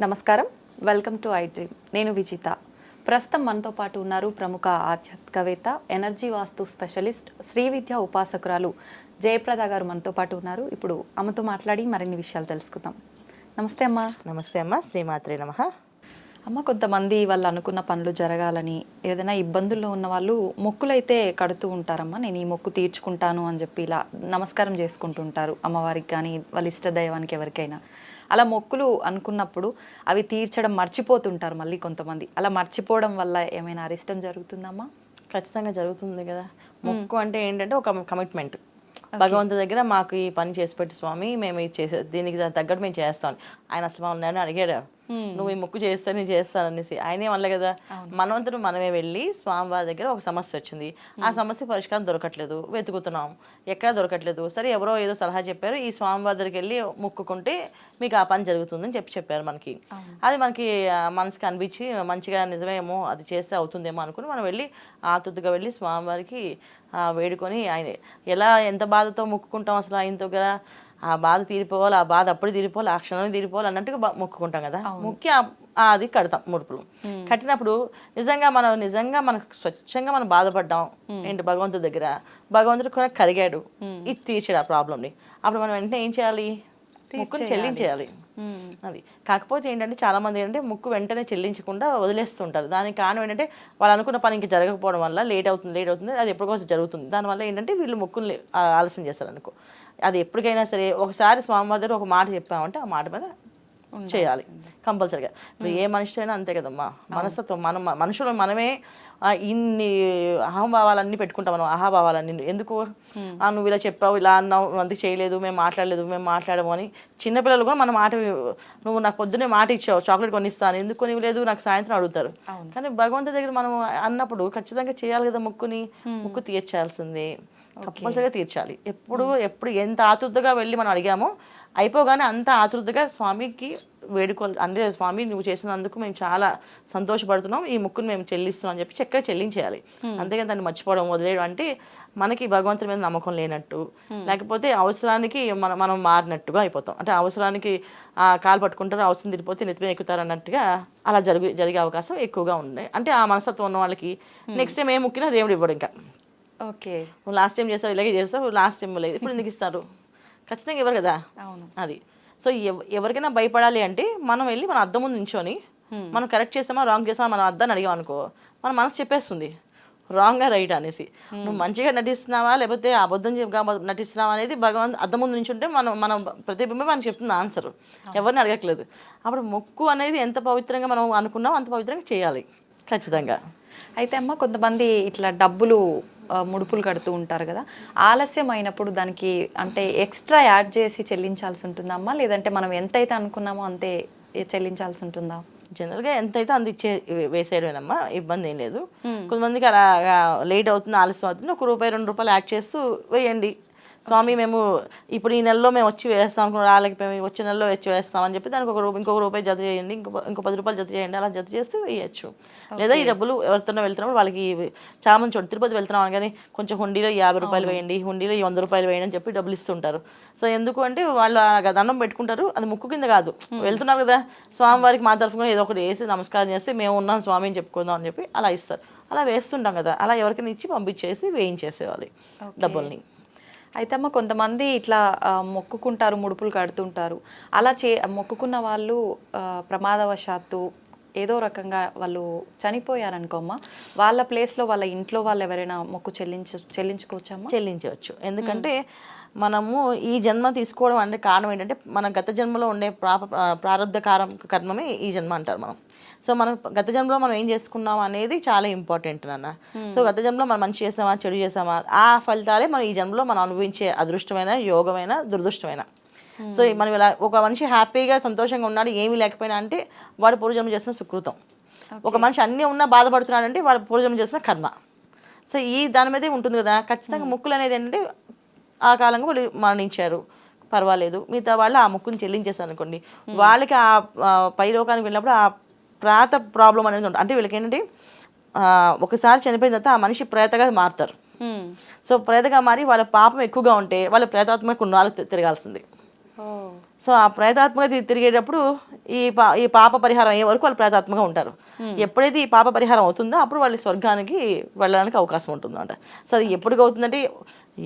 నమస్కారం. Welcome to I dream నేను విజిత. ప్రస్తుతం మనతో పాటు ఉన్నారు ప్రముఖ ఆధ్యాత్మికవేత్త ఎనర్జీ వాస్తు స్పెషలిస్ట్ శ్రీ విద్య ఉపాసకురాలు జయప్రద గారు మనతో పాటు ఉన్నారు. ఇప్పుడు అమ్మతో మాట్లాడి మరిన్ని విషయాలు తెలుసుకుందాం. నమస్తే అమ్మా. నమస్తే అమ్మ. శ్రీమాత్రే నమ. అమ్మ కొంతమంది వాళ్ళు అనుకున్న పనులు జరగాలని ఏదైనా ఇబ్బందుల్లో ఉన్న వాళ్ళు మొక్కులైతే కడుతూ ఉంటారమ్మా. నేను ఈ మొక్కు తీర్చుకుంటాను అని చెప్పి ఇలా నమస్కారం చేసుకుంటూ ఉంటారు. అమ్మవారికి కానీ వాళ్ళ ఇష్ట దైవానికి ఎవరికైనా. అలా మొక్కులు అనుకున్నప్పుడు అవి తీర్చడం మర్చిపోతుంటారు మళ్ళీ కొంతమంది. అలా మర్చిపోవడం వల్ల ఏమైనా అరిష్టం జరుగుతుందమ్మా? ఖచ్చితంగా జరుగుతుంది కదా. మొక్కు అంటే ఏంటంటే ఒక కమిట్మెంట్. భగవంతు దగ్గర మాకు ఈ పని చేసి పెట్టి స్వామి మేము ఇది చేసే దీనికి తగ్గట్టు మేము చేస్తాం ఆయన అసలు మమ్మల్ని అడిగాడు? నువ్వు ఈ మొక్కు చేస్తే నేను చేస్తాను అనేసి. ఆయనే వల్ల కదా మనవంతరం మనమే వెళ్ళి స్వామివారి దగ్గర ఒక సమస్య వచ్చింది. ఆ సమస్య పరిష్కారం దొరకట్లేదు. వెతుకుతున్నాం. ఎక్కడ దొరకట్లేదు. సరే ఎవరో ఏదో సలహా చెప్పారు. ఈ స్వామివారి దగ్గరికి వెళ్ళి మొక్కుకుంటే మీకు ఆ పని జరుగుతుందని చెప్పి చెప్పారు మనకి. అది మనకి మనసుకి అనిపించి మంచిగా నిజమేమో అది చేస్తే అవుతుందేమో అనుకుని మనం వెళ్ళి ఆతుర్తిగా వెళ్ళి స్వామివారికి ఆ, వేడుకొని ఆయన ఎలా ఎంత బాధతో మొక్కుకుంటాం అసలు ఆయన దగ్గర ఆ బాధ తీరిపోవాలి ఆ బాధ అప్పుడు తీరిపోవాలి ఆ క్షణం తీరిపోవాలి అన్నట్టుగా మొక్కుకుంటాం కదా. మొక్కి ఆ- ఆ అది కడతాం ముడుపులు. కట్టినప్పుడు నిజంగా మనం నిజంగా మనకు స్వచ్ఛంగా మనం బాధపడ్డాం. ఏంటి భగవంతుడి దగ్గర? భగవంతుడు కూడా కరిగాడు ఇది తీర్చాడు ఆ ప్రాబ్లమ్ని అప్పుడు మనం వెంటనే ఏం చేయాలి? ముక్కుని చెల్లించేయాలి అది. కాకపోతే ఏంటంటే చాలా మంది ఏంటంటే ముక్కు వెంటనే చెల్లించకుండా వదిలేస్తుంటారు. దానికి కారణం ఏంటంటే వాళ్ళు అనుకున్న పని ఇంకా జరగకపోవడం వల్ల లేట్ అవుతుంది లేట్ అవుతుంది అది ఎప్పటికోసం జరుగుతుంది. దానివల్ల ఏంటంటే వీళ్ళు ముక్కుని ఆలస్యం చేస్తారు అనుకో అది ఎప్పటికైనా సరే ఒకసారి స్వామివారి దగ్గర ఒక మాట చెప్పామంటే ఆ మాట మీద చేయాలి కంపల్సరీగా. ఇప్పుడు ఏ మనిషి అయినా అంతే కదమ్మా. మనస్తత్వం మనం మనుషులు మనమే ఇన్ని అహంభావాలన్నీ పెట్టుకుంటాం మనం అహాభావాలన్నీ. ఎందుకు? ఆ, నువ్వు ఇలా చెప్పావు ఇలా అన్నావు అందుకు చేయలేదు మేము మాట్లాడలేదు మేము మాట్లాడము అని చిన్నపిల్లలు కూడా మన మాట నువ్వు నాకు పొద్దున్నే మాట ఇచ్చావు చాక్లెట్ కొనిస్తాను ఎందుకు కొనివ్వలేదు నాకు సాయంత్రం అడుగుతారు. కానీ భగవంతుడి దగ్గర మనం అన్నప్పుడు ఖచ్చితంగా చేయాలి కదా ముక్కుని ముక్కు తీర్చాల్సిందే కంపల్సరీగా తీర్చాలి. ఎప్పుడు ఎప్పుడు ఎంత ఆతృతగా వెళ్ళి మనం అడిగామో అయిపోగానే అంత ఆతృతగా స్వామికి వేడుకోవాలి అంటే స్వామి నువ్వు చేసినందుకు మేము చాలా సంతోషపడుతున్నాం. ఈ ముక్కును మేము చెల్లిస్తున్నాం అని చెప్పి చక్కగా చెల్లించేయాలి. అంతేగాని దాన్ని మర్చిపోవడం వదిలేయడం అంటే మనకి భగవంతుడి మీద నమ్మకం లేనట్టు లేకపోతే అవసరానికి మనం మనం మారినట్టుగా అయిపోతాం. అంటే అవసరానికి ఆ కాలు పట్టుకుంటారు అవసరం తిరిగిపోతే నెత్తిమీద ఎక్కుతారు అన్నట్టుగా అలా జరిగి జరిగే అవకాశం ఎక్కువగా ఉంది. అంటే ఆ మనస్తత్వం ఉన్న వాళ్ళకి నెక్స్ట్ టైం ఏ ముక్కినా దేవుడు ఇవ్వడు ఇంకా. ఓకే. నువ్వు లాస్ట్ టైం చేస్తావు ఇలాగే చేస్తావు లాస్ట్ టైం లేదు. ఇప్పుడు ఎందుకు ఇస్తారు? ఖచ్చితంగా ఇవ్వరు కదా? అవును. అది. సో ఎవ- ఎవరికైనా భయపడాలి అంటే మనం వెళ్ళి మన అద్దం ముందు నించొని మనం కరెక్ట్ చేస్తామా రాంగ్ చేస్తామా మన అద్దాన్ని అడిగాం అనుకో మన మనసు చెప్పేస్తుంది. రాంగ్గా రైట్ అనేసి. నువ్వు మంచిగా నటిస్తున్నావా లేకపోతే అబద్ధం నటిస్తున్నావా అనేది భగవంత్ అద్దం ముందు నించుంటే మనం మనం ప్రతిబింబం మనకు చెప్తుంది ఆన్సర్ ఎవరిని అడగట్లేదు. అప్పుడు మొక్కు అనేది ఎంత పవిత్రంగా మనం అనుకున్నాం అంత పవిత్రంగా చేయాలి. ఖచ్చితంగా. అయితే అమ్మ కొంతమంది ఇట్లా డబ్బులు ముడుపులు కడుతూ ఉంటారు కదా. ఆలస్యం అయినప్పుడు దానికి అంటే ఎక్స్ట్రా యాడ్ చేసి చెల్లించాల్సి ఉంటుందా అమ్మా? లేదంటే మనం ఎంతైతే అనుకున్నామో అంతే చెల్లించాల్సి ఉంటుందా? జనరల్గా ఎంతైతే అంత ఇచ్చే వేసేయడమేనమ్మా ఇబ్బంది ఏం లేదు. కొంతమందికి అలా లేట్ అవుతుంది ఆలస్యం అవుతుంది ఒక రూపాయి రెండు రూపాయలు యాడ్ చేస్తూ వేయండి. స్వామి మేము ఇప్పుడు ఈ నెలలో మేము వచ్చి వేస్తాం అనుకున్న రాలేకపోయి వచ్చే నెలలో వచ్చి వేస్తాం అని చెప్పి దానికి ఒక రూపాయి ఇంకొక రూపాయి జత చేయండి ఇంకో ఇంకో పది రూపాయలు జత చేయండి అలా జత చేస్తే వేయచ్చు. లేదా ఈ డబ్బులు ఎవరితోనో వెళ్తున్నప్పుడు వాళ్ళకి చాలా మంది తిరుపతి వెళ్తున్నాం కానీ కొంచెం హుండీలో యాభై రూపాయలు వేయండి హుండీలో ఈ వంద రూపాయలు వేయండి అని చెప్పి డబ్బులు ఇస్తుంటారు. సో ఎందుకు అంటే వాళ్ళు ఆ దండం పెట్టుకుంటారు అది ముక్కు కింద కాదు. వెళ్తున్నారు కదా స్వామివారికి మా తరఫున ఏదో ఒకటి వేసి నమస్కారం చేస్తే మేము ఉన్నాం స్వామి అని చెప్పుకుందాం అని చెప్పి అలా ఇస్తారు. అలా వేస్తుంటాం కదా అలా ఎవరికైనా ఇచ్చి పంపించేసి వేయించేసేవాలి డబ్బుల్ని. అయితే అమ్మ కొంతమంది ఇట్లా మొక్కుకుంటారు ముడుపులు కడుతుంటారు. అలా చే మొక్కుకున్న వాళ్ళు ప్రమాదవశాత్తు ఏదో రకంగా వాళ్ళు చనిపోయారనుకోమ్మా. వాళ్ళ ప్లేస్లో వాళ్ళ ఇంట్లో వాళ్ళు ఎవరైనా మొక్కు చెల్లించు చెల్లించుకోవచ్చమ్మా? చెల్లించవచ్చు. ఎందుకంటే మనము ఈ జన్మ తీసుకోవడం అంటే కారణం ఏంటంటే మన గత జన్మలో ఉండే ప్రాప ప్రారంధ కారం కర్మమే ఈ జన్మ అంటారు మనం. సో మనం గత జన్మలో మనం ఏం చేసుకున్నాం అనేది చాలా ఇంపార్టెంట్ నాన్న. సో గత జన్మలో మనం మంచి చేసామా చెడు చేసామా ఆ ఫలితాలే మనం ఈ జన్మలో మనం అనుభవించే అదృష్టమైన యోగమైన దురదృష్టమైన. సో మనం ఇలా ఒక మనిషి హ్యాపీగా సంతోషంగా ఉన్నాడు ఏమీ లేకపోయినా అంటే వాడు పూర్వజన్మ చేసిన సుకృతం. ఒక మనిషి అన్నీ ఉన్నా బాధపడుతున్నాడంటే వాడు పూర్వజన్మ చేసిన కర్మ. సో ఈ దాని మీదే ఉంటుంది కదా ఖచ్చితంగా ముక్కులు అనేది ఏంటంటే ఆ కాలంగా వాళ్ళు మరణించారు. పర్వాలేదు. మిగతా వాళ్ళు ఆ ముక్కుని చెల్లించేస్తారు అనుకోండి వాళ్ళకి ఆ ఆ పై లోకానికి వెళ్ళినప్పుడు ఆ ప్రాత ప్రాబ్లం అనేది ఉంటుంది. అంటే వీళ్ళకి ఏంటంటే ఒకసారి చనిపోయిన తర్వాత ఆ మనిషి ప్రేతగా మారుతారు. సో ప్రేతగా మారి వాళ్ళ పాపం ఎక్కువగా ఉంటే వాళ్ళ ప్రేతాత్మక కొన్నాళ్ళు తి- తిరగాల్సింది. సో ఆ ప్రేతాత్మగా తిరిగేటప్పుడు ఈ పా ఈ పాప పరిహారం అయ్యే వరకు వాళ్ళు ప్రేతాత్మగా ఉంటారు. ఎప్పుడైతే ఈ పాప పరిహారం అవుతుందో అప్పుడు వాళ్ళు స్వర్గానికి వెళ్ళడానికి అవకాశం ఉంటుందంట సో అది ఎప్పుడు అవుతుందంటే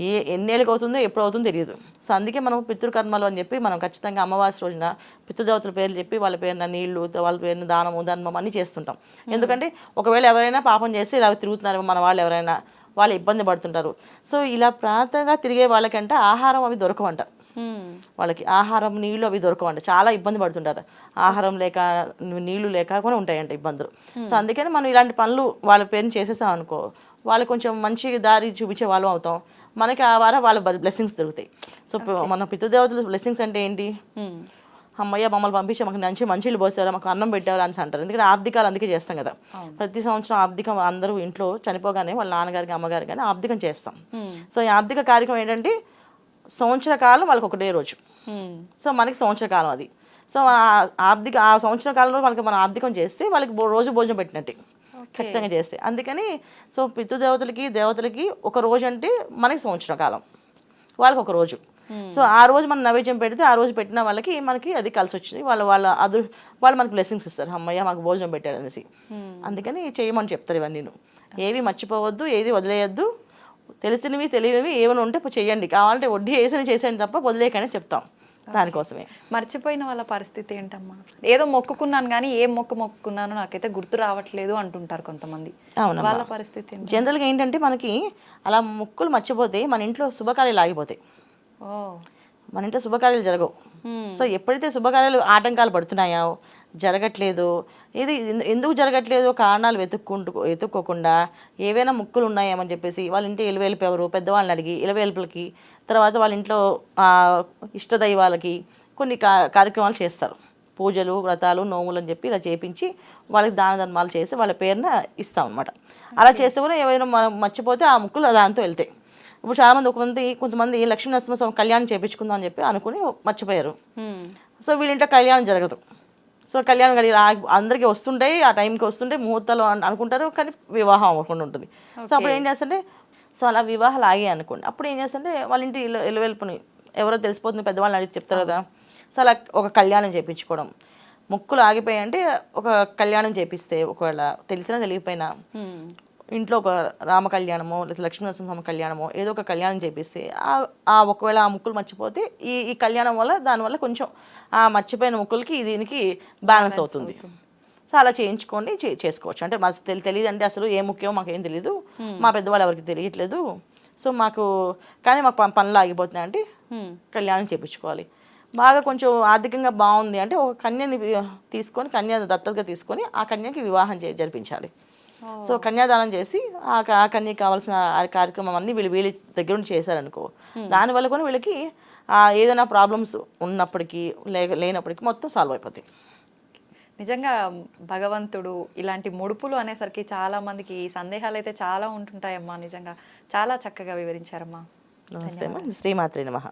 ఏ ఎన్నేళ్ళకి అవుతుందో ఎప్పుడు అవుతుందో తెలియదు. సో అందుకే మనం పితృకర్మలు అని చెప్పి మనం ఖచ్చితంగా అమావాస్య రోజున పితృదేవతల పేర్లు చెప్పి వాళ్ళ పేరున నీళ్ళు వాళ్ళ పేరున దానము ధర్మం అన్నీ చేస్తుంటాం. ఎందుకంటే ఒకవేళ ఎవరైనా పాపం చేసి ఇలా తిరుగుతున్నారు మన వాళ్ళు ఎవరైనా వాళ్ళు ఇబ్బంది పడుతుంటారు. సో ఇలా ప్రాంతంగా తిరిగే వాళ్ళకంటే ఆహారం అవి దొరకవంట. వాళ్ళకి ఆహారం నీళ్ళు అవి దొరకవంట. చాలా ఇబ్బంది పడుతుంటారు. ఆహారం లేక నీళ్ళు లేక కూడా ఉంటాయంట ఇబ్బందులు. సో అందుకని మనం ఇలాంటి పనులు వాళ్ళ పేరుని చేసేసాం అనుకో వాళ్ళు కొంచెం మంచి దారి చూపించే వాళ్ళం అవుతాం. మనకి ఆ వారం వాళ్ళ బ్లెస్సింగ్స్ దొరుకుతాయి. సో మన పితృదేవతల బ్లెస్సింగ్స్ అంటే ఏంటి. అమ్మయ్య మమ్మల్ని పంపించి మాకు మంచి మంచిలు పోసారు మాకు అన్నం పెట్టారు అని అంటారు. ఎందుకంటే ఆబ్దికాలు అందుకే చేస్తాం కదా. ప్రతి సంవత్సరం ఆబ్దికం అందరూ ఇంట్లో చనిపోగానే వాళ్ళ నాన్నగారికి అమ్మగారికి కానీ ఆబ్దికం చేస్తాం. సో ఈ ఆబ్దిక కార్యక్రమం ఏంటంటే సంవత్సర కాలం వాళ్ళకి ఒకటే రోజు. సో మనకి సంవత్సర కాలం అది. సో ఆ ఆబ్దిక ఆ సంవత్సర కాలంలో వాళ్ళకి మనం ఆబ్దికం చేస్తే వాళ్ళకి రోజు భోజనం పెట్టినట్టే. ఖచ్చితంగా చేస్తే. అందుకని సో పితృదేవతలకి దేవతలకి ఒక రోజు అంటే మనకి సంవత్సర కాలం వాళ్ళకి ఒక రోజు. సో ఆ రోజు మనం నైవేద్యం పెడితే ఆ రోజు పెట్టిన వాళ్ళకి మనకి అది కలిసి వచ్చింది. వాళ్ళ వాళ్ళ అదృ వాళ్ళు మనకి బ్లెస్సింగ్స్ ఇస్తారు. అమ్మయ్య మాకు భోజనం పెట్టాడు అనేసి అందుకని చేయమని చెప్తారు ఇవన్నీ ఏవి మర్చిపోవద్దు ఏది వదిలేయద్దు. తెలిసినవి తెలియనివి ఏమైనా ఉంటే చేయండి కావాలంటే వడ్డీ వేసని చేసేయండి తప్ప వదిలేయకనే చెప్తాం దానికోసమే. మర్చిపోయిన వాళ్ళ పరిస్థితి ఏంటమ్మా? ఏదో మొక్కుకున్నాను కానీ ఏ మొక్కు మొక్కుకున్నానో నాకైతే గుర్తు రావట్లేదు అంటుంటారు కొంతమంది. అవునమ్మా. వాళ్ళ పరిస్థితి జనరల్గా ఏంటంటే మనకి అలా ముక్కులు మర్చిపోతే మన ఇంట్లో శుభకార్యాలు ఆగిపోతాయి. ఓ. మన ఇంట్లో శుభకార్యాలు జరగవు. సో ఎప్పుడైతే శుభకార్యాలు ఆటంకాలు పడుతున్నాయో జరగట్లేదు. ఇది ఎందు- ఎందుకు జరగట్లేదు? కారణాలు వెతుక్కుంటూ వెతుక్కోకుండా ఏవైనా ముక్కులు ఉన్నాయేమని చెప్పేసి వాళ్ళ ఇంటి ఇలవేల్పు ఎవరు? పెద్దవాళ్ళని అడిగి ఇలవేల్పులకి తర్వాత వాళ్ళ ఇంట్లో ఇష్టదైవాలకి కొన్ని కార్యక్రమాలు చేస్తారు. పూజలు వ్రతాలు నోములు అని చెప్పి ఇలా చేపించి వాళ్ళకి దాన ధర్మాలు చేసి వాళ్ళ పేరున ఇస్తాం అనమాట అలా చేస్తే కూడా ఏమైనా మనం మర్చిపోతే ఆ ముక్కులు దాంతో వెళ్తాయి. ఇప్పుడు చాలామంది ఒక మంది కొంతమంది లక్ష్మీ నరసింహస్వామి కళ్యాణం చేపించుకుందాం అని చెప్పి అనుకుని మర్చిపోయారు. సో వీళ్ళింట్లో కళ్యాణం జరగదు. సో కళ్యాణం గడి అందరికీ వస్తుంటాయి ఆ టైంకి వస్తుంటాయి ముహూర్తాలు అన్- అనుకుంటారు కానీ వివాహం అవ్వకుండా ఉంటుంది. సో అప్పుడు ఏం చేస్తుంటే సో అలా వివాహాలు ఆగాయి అనుకోండి. అప్పుడు ఏం చేస్తుంటే వాళ్ళ ఇంటి ఇల్లు ఇల్లువెల్పుని ఎవరో తెలిసిపోతుంది పెద్దవాళ్ళని అడిగి చెప్తారు కదా. సో అలా ఒక కళ్యాణం చేయించుకోవడం ముక్కులు ఆగిపోయాయి అంటే ఒక కళ్యాణం చేపిస్తే ఒకవేళ తెలిసినా తెలియకపోయినా. ఇంట్లో ఒక రామ కళ్యాణమో లేదా లక్ష్మీనరసింహ కళ్యాణమో ఏదో ఒక కళ్యాణం చేపిస్తే ఆ- ఒకవేళ ఆ ముక్కులు మర్చిపోతే ఈ ఈ కళ్యాణం వల్ల దానివల్ల కొంచెం ఆ మర్చిపోయిన ముక్కులకి దీనికి బ్యాలెన్స్ అవుతుంది. సో అలా చేయించుకోండి చేసుకోవచ్చు. అంటే మాకు తెలి తెలియదు అంటే అసలు ఏ ముఖ్యమో మాకు ఏం తెలియదు మా పెద్దవాళ్ళు ఎవరికి తెలియట్లేదు. సో మాకు కానీ మాకు పనులు ఆగిపోతున్నాయి అంటే హ్మ్. కళ్యాణం చేయించుకోవాలి బాగా కొంచెం ఆర్థికంగా బాగుంది అంటే ఒక కన్యని తీసుకొని కన్య దత్తతగా తీసుకొని ఆ కన్యకి వివాహం చే జరిపించాలి. సో కన్యాదానం చేసి ఆ క- ఆ కన్యకి కావాల్సిన కార్యక్రమం అన్ని వీళ్ళు వీళ్ళ దగ్గర నుండి చేశారనుకో దానివల్ల కూడా వీళ్ళకి ఆ ఏదైనా ప్రాబ్లమ్స్ ఉన్నప్పటికీ లే లేనప్పటికీ మొత్తం సాల్వ్ అయిపోతాయి. నిజంగా భగవంతుడు ఇలాంటి ముడుపులు అనేసరికి చాలా మందికి సందేహాలు అయితే చాలా ఉంటుంటాయమ్మా నిజంగా. చాలా చక్కగా వివరించారమ్మా. నమస్తే అమ్మా. శ్రీమాత్రి నమః.